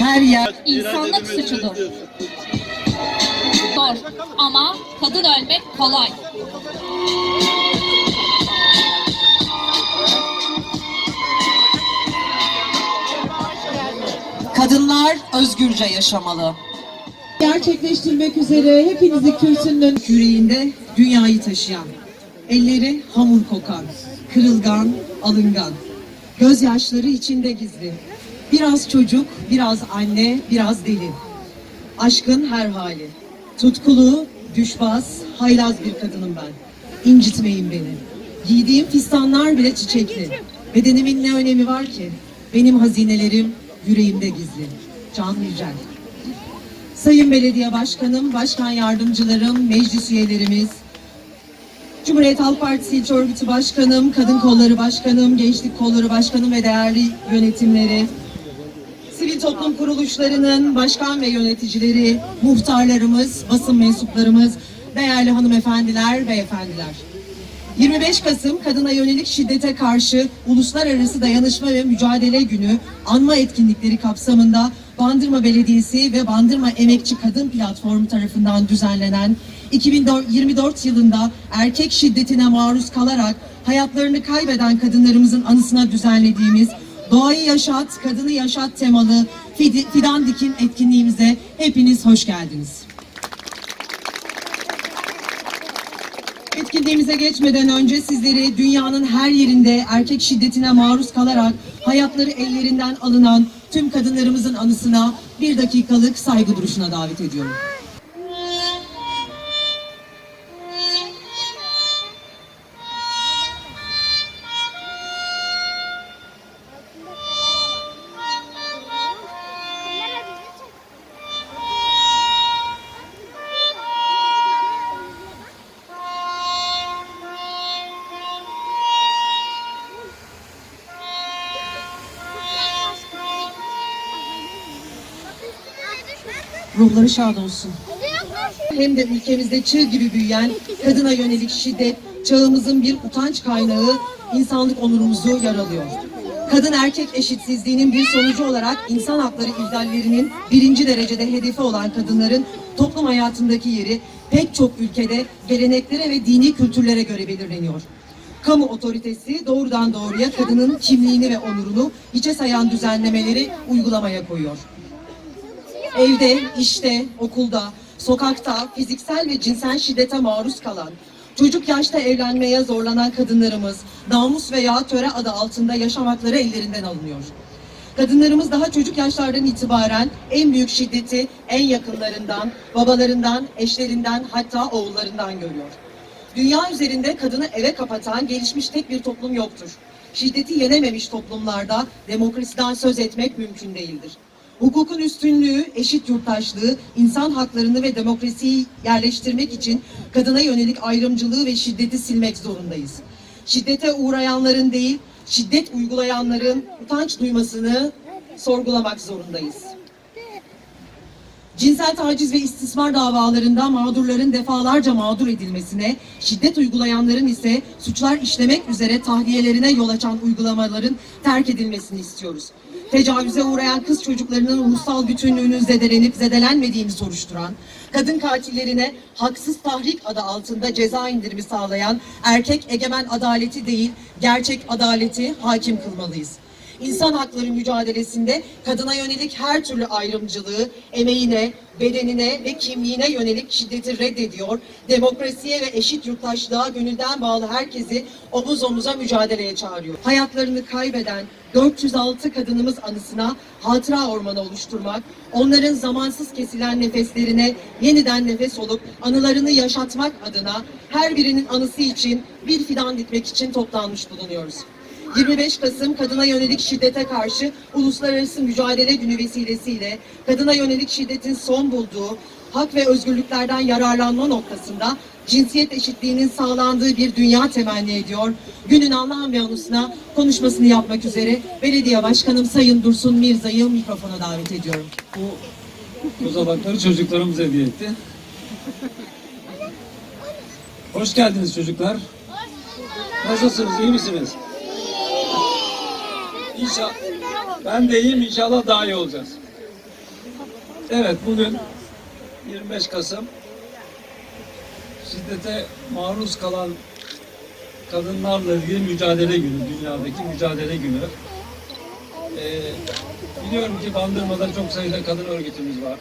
her yer İnsanlık suçudur. Zor ama kadın ölmek kolay. kadınlar özgürce yaşamalı. gerçekleştirmek üzere hepinizi kürsünün yüreğinde dünyayı taşıyan, elleri hamur kokan, kırılgan, alıngan, gözyaşları içinde gizli. Biraz çocuk, biraz anne, biraz deli. Aşkın her hali. Tutkulu, düşbaz, haylaz bir kadınım ben. İncitmeyin beni. Giydiğim fistanlar bile çiçekli. Bedenimin ne önemi var ki? Benim hazinelerim yüreğimde gizli. Can Yücel. Sayın Belediye Başkanım, Başkan Yardımcılarım, meclis üyelerimiz, Cumhuriyet Halk Partisi İlçe Örgütü Başkanım, Kadın Kolları Başkanım, Gençlik Kolları Başkanım ve değerli yönetimleri, toplum kuruluşlarının başkan ve yöneticileri, muhtarlarımız, basın mensuplarımız, değerli hanımefendiler, beyefendiler. 25 Kasım Kadına Yönelik Şiddete Karşı Uluslararası Dayanışma ve Mücadele Günü anma etkinlikleri kapsamında Bandırma Belediyesi ve Bandırma Emekçi Kadın Platformu tarafından düzenlenen 2024 yılında erkek şiddetine maruz kalarak hayatlarını kaybeden kadınlarımızın anısına düzenlediğimiz Doğayı Yaşat, Kadını Yaşat temalı Fid- Fidan Dikin etkinliğimize hepiniz hoş geldiniz. Etkinliğimize geçmeden önce sizleri dünyanın her yerinde erkek şiddetine maruz kalarak hayatları ellerinden alınan tüm kadınlarımızın anısına bir dakikalık saygı duruşuna davet ediyorum. Ruhları şad olsun. Hem de ülkemizde çığ gibi büyüyen kadına yönelik şiddet çağımızın bir utanç kaynağı insanlık onurumuzu yaralıyor. Kadın erkek eşitsizliğinin bir sonucu olarak insan hakları ihlallerinin birinci derecede hedefi olan kadınların toplum hayatındaki yeri pek çok ülkede geleneklere ve dini kültürlere göre belirleniyor. Kamu otoritesi doğrudan doğruya kadının kimliğini ve onurunu hiçe sayan düzenlemeleri uygulamaya koyuyor. Evde, işte, okulda, sokakta fiziksel ve cinsel şiddete maruz kalan, çocuk yaşta evlenmeye zorlanan kadınlarımız namus veya töre adı altında yaşam hakları ellerinden alınıyor. Kadınlarımız daha çocuk yaşlardan itibaren en büyük şiddeti en yakınlarından, babalarından, eşlerinden hatta oğullarından görüyor. Dünya üzerinde kadını eve kapatan gelişmiş tek bir toplum yoktur. Şiddeti yenememiş toplumlarda demokrasiden söz etmek mümkün değildir. Hukukun üstünlüğü, eşit yurttaşlığı, insan haklarını ve demokrasiyi yerleştirmek için kadına yönelik ayrımcılığı ve şiddeti silmek zorundayız. Şiddete uğrayanların değil, şiddet uygulayanların utanç duymasını sorgulamak zorundayız. Cinsel taciz ve istismar davalarında mağdurların defalarca mağdur edilmesine, şiddet uygulayanların ise suçlar işlemek üzere tahliyelerine yol açan uygulamaların terk edilmesini istiyoruz. Tecavüze uğrayan kız çocuklarının ruhsal bütünlüğünün zedelenip zedelenmediğini soruşturan, kadın katillerine haksız tahrik adı altında ceza indirimi sağlayan erkek egemen adaleti değil, gerçek adaleti hakim kılmalıyız. İnsan hakları mücadelesinde kadına yönelik her türlü ayrımcılığı, emeğine, bedenine ve kimliğine yönelik şiddeti reddediyor, demokrasiye ve eşit yurttaşlığa gönülden bağlı herkesi omuz omuza mücadeleye çağırıyor. Hayatlarını kaybeden 406 kadınımız anısına hatıra ormanı oluşturmak, onların zamansız kesilen nefeslerine yeniden nefes olup anılarını yaşatmak adına her birinin anısı için bir fidan dikmek için toplanmış bulunuyoruz. 25 Kasım Kadına Yönelik Şiddete Karşı Uluslararası Mücadele Günü vesilesiyle kadına yönelik şiddetin son bulduğu hak ve özgürlüklerden yararlanma noktasında cinsiyet eşitliğinin sağlandığı bir dünya temenni ediyor. Günün anlam ve anısına konuşmasını yapmak üzere Belediye Başkanım Sayın Dursun Mirza'yı mikrofona davet ediyorum. Bu kozalakları çocuklarımız hediye etti. Hoş geldiniz çocuklar. Nasılsınız, iyi misiniz? İnşallah. Ben de iyiyim, inşallah daha iyi olacağız. Evet bugün 25 Kasım şiddete maruz kalan kadınlarla ilgili mücadele günü, dünyadaki mücadele günü. Ee, biliyorum ki Bandırma'da çok sayıda kadın örgütümüz var.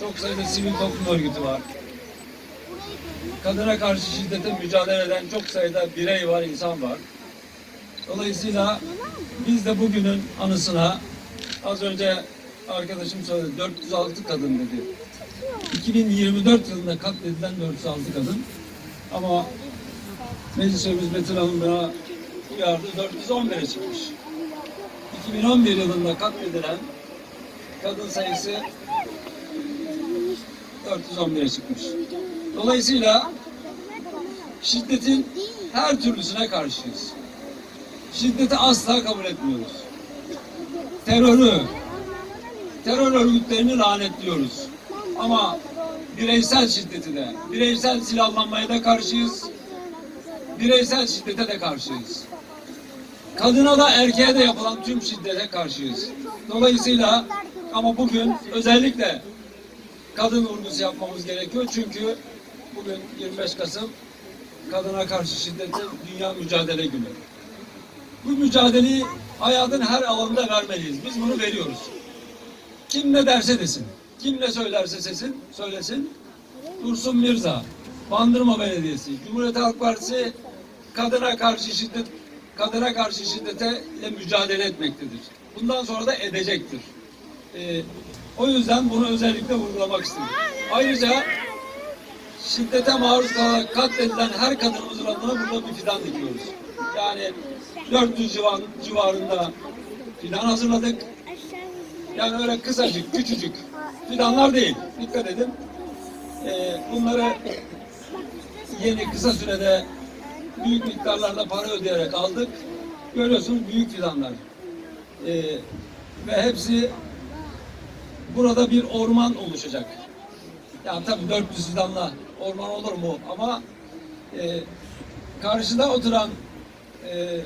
Çok sayıda sivil toplum örgütü var. Kadına karşı şiddete mücadele eden çok sayıda birey var, insan var. Dolayısıyla biz de bugünün anısına az önce arkadaşım söyledi 406 kadın dedi. 2024 yılında katledilen 406 kadın ama Meclis Üyemiz Betül Hanım bana uyardı 411'e çıkmış. 2011 yılında katledilen kadın sayısı 411'e çıkmış. Dolayısıyla şiddetin her türlüsüne karşıyız. Şiddeti asla kabul etmiyoruz. Terörü, terör örgütlerini lanetliyoruz. Ama bireysel şiddeti de, bireysel silahlanmaya da karşıyız. Bireysel şiddete de karşıyız. Kadına da erkeğe de yapılan tüm şiddete karşıyız. Dolayısıyla ama bugün özellikle kadın vurgusu yapmamız gerekiyor. Çünkü bugün 25 Kasım kadına karşı şiddetin dünya mücadele günü. Bu mücadeleyi hayatın her alanında vermeliyiz. Biz bunu veriyoruz. Kim ne derse desin. Kim ne söylerse sesin, söylesin. Dursun Mirza, Bandırma Belediyesi, Cumhuriyet Halk Partisi kadına karşı şiddet kadına karşı şiddete ile mücadele etmektedir. Bundan sonra da edecektir. Ee, o yüzden bunu özellikle vurgulamak istedim. Ayrıca şiddete maruz kalarak katledilen her kadınımızın adına burada bir fidan dikiyoruz. Yani 400 civan, civarında fidan hazırladık. Yani öyle kısacık, küçücük fidanlar değil. Dikkat edin. Ee, bunları yeni kısa sürede büyük miktarlarda para ödeyerek aldık. Görüyorsunuz büyük fidanlar. Ee, ve hepsi burada bir orman oluşacak. Yani tabii 400 fidanla orman olur mu? Ama e, karşıda oturan e,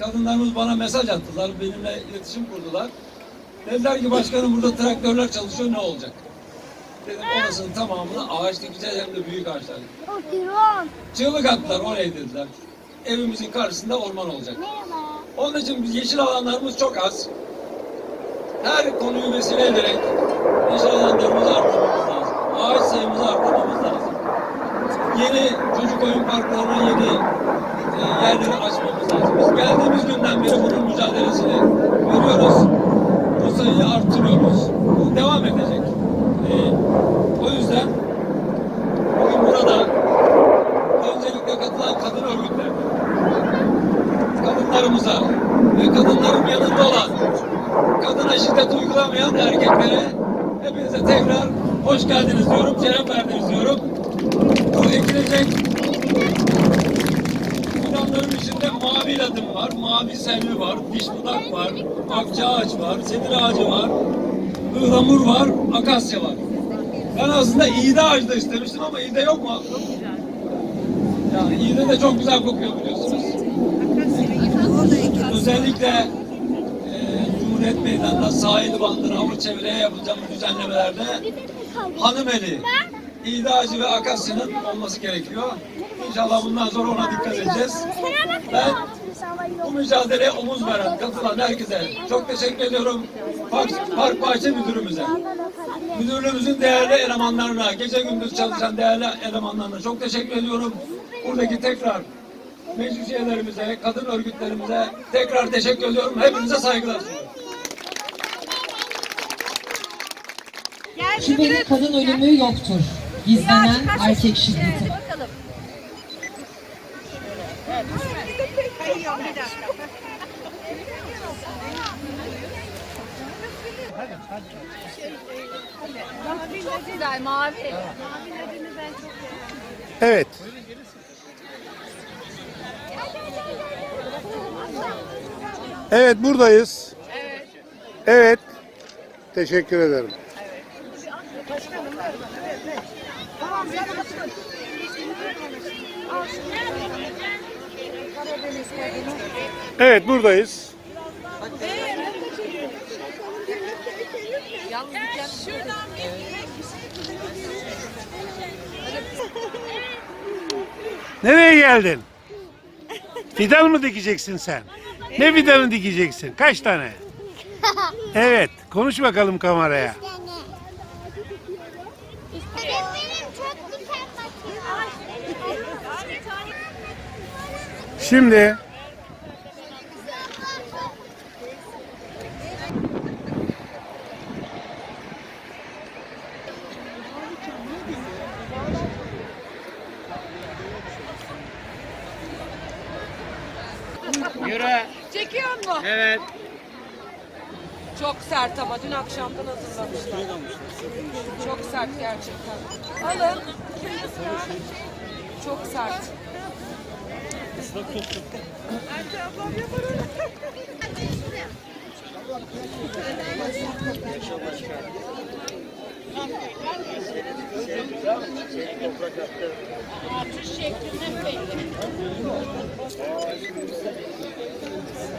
kadınlarımız bana mesaj attılar. Benimle iletişim kurdular. Dediler ki başkanım burada traktörler çalışıyor ne olacak? Dedim orasının tamamını ağaç dikeceğiz hem de büyük ağaçlar. Çığlık attılar oraya dediler. Evimizin karşısında orman olacak. Onun için biz yeşil alanlarımız çok az. Her konuyu vesile ederek yeşil alanlarımızı arttırmamız lazım. Ağaç sayımızı arttırmamız lazım. Yeni çocuk oyun parklarına yeni e, yerleri açmamız lazım. Biz geldiğimiz günden beri bunun mücadelesini veriyoruz. Bu sayıyı arttırıyoruz. Bu devam edecek. E, o yüzden bugün burada öncelikle katılan kadın örgütlerine, kadınlarımıza ve kadınların yanında olan, kadına şiddet uygulamayan erkeklere hepinize tekrar hoş geldiniz diyorum, şeref verdiniz diyorum. Bu ekilecek fidanların içinde mavi ladım var, mavi selvi var, diş budak var, akça ağaç var, sedir ağacı var, ıhlamur var, akasya var. Ben aslında iğde ağacı da istemiştim ama iğde yok mu? Yani iğde de çok güzel kokuyor biliyorsunuz. Özellikle e, Cumhuriyet Meydanı'nda sahil bandına, avur çevreye yapılacağımız düzenlemelerde hanım eli, iğde ağacı ve akasya'nın olması gerekiyor. İnşallah bundan sonra ona dikkat edeceğiz. Ben bu mücadeleye omuz veren, katılan herkese çok teşekkür ediyorum. Park, Park Bahçe Müdürümüze, müdürlüğümüzün değerli elemanlarına, gece gündüz çalışan değerli elemanlarına çok teşekkür ediyorum. Buradaki tekrar meclis üyelerimize, kadın örgütlerimize tekrar teşekkür ediyorum. Hepinize saygılar sunuyorum. Kimin kadın ölümü yoktur. Gizlenen erkek şiddeti. Evet. Evet buradayız. Evet. Teşekkür ederim. Evet buradayız. Nereye geldin? Fidan mı dikeceksin sen? Ne fidanı dikeceksin? Kaç tane? Evet, konuş bakalım kameraya. Benim çok güzel Şimdi Çekiyor mu? Evet. Çok sert ama dün akşamdan hazırlamışlar. Çok sert gerçekten. Alın. Çok sert.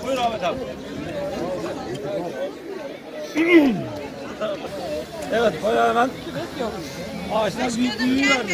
Buyur Ahmet abi. evet bayağı hemen ağaçlar büyüklüğünü verdi.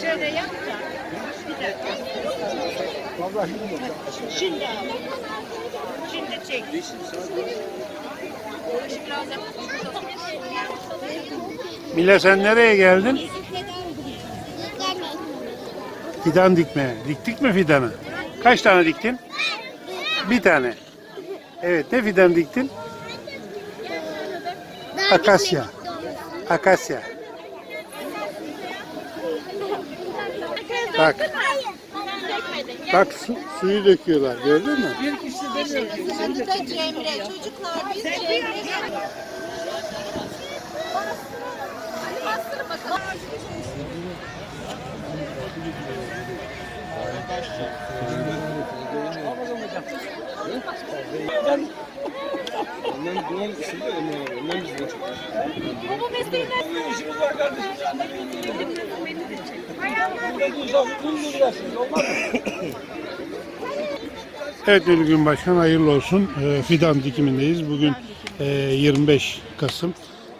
Şöyle yap da. Bir dakika. Şimdi al. Şimdi çek. Mila sen nereye geldin? Fidan dikmeye. Diktik mi fidanı? Kaç tane diktin? Bir tane. Evet ne fidan diktin? Akasya. Akasya. Bak. Bak su, suyu döküyorlar gördün mü? Cemre, çocuklar biz Cemre. Bu işimiz var kardeşim. Burada duysam bunu duyarsınız olmaz mı? Evet Nurgün Başkan hayırlı olsun. Ee, Fidan dikimindeyiz. Bugün e, 25 Kasım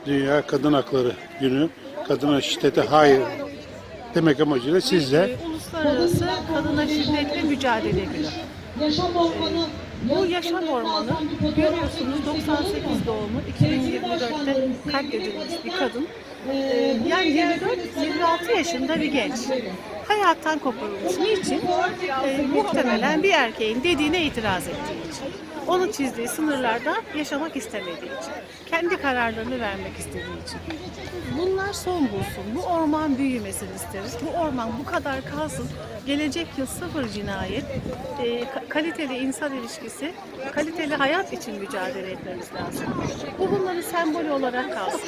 Dünya Kadın Hakları Günü. Kadına şiddete hayır demek amacıyla siz de Uluslararası Kadına Şiddetle Mücadele Günü. Yaşam ormanı. Bu yaşam ormanı görüyorsunuz 98 doğumlu 2024'te katledilmiş bir kadın. Ee, Yani 24-26 yaşında bir genç. Hayattan koparılmış. Niçin? Ee, muhtemelen bir erkeğin dediğine itiraz ettiği için. Onun çizdiği sınırlarda yaşamak istemediği için. Kendi kararlarını vermek istediği için. Bunlar son bulsun. Bu orman büyümesin isteriz. Bu orman bu kadar kalsın. Gelecek yıl sıfır cinayet, e, ka- kaliteli insan ilişkisi, kaliteli hayat için mücadele etmemiz lazım. Bu bunların sembolü olarak kalsın.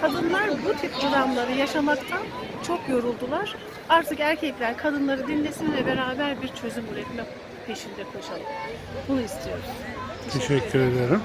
Kadınlar bu tip dramları yaşamaktan çok yoruldular. Artık erkekler kadınları dinlesin ve beraber bir çözüm üretme peşinde koşalım. Bunu istiyoruz. teşekkür ederim.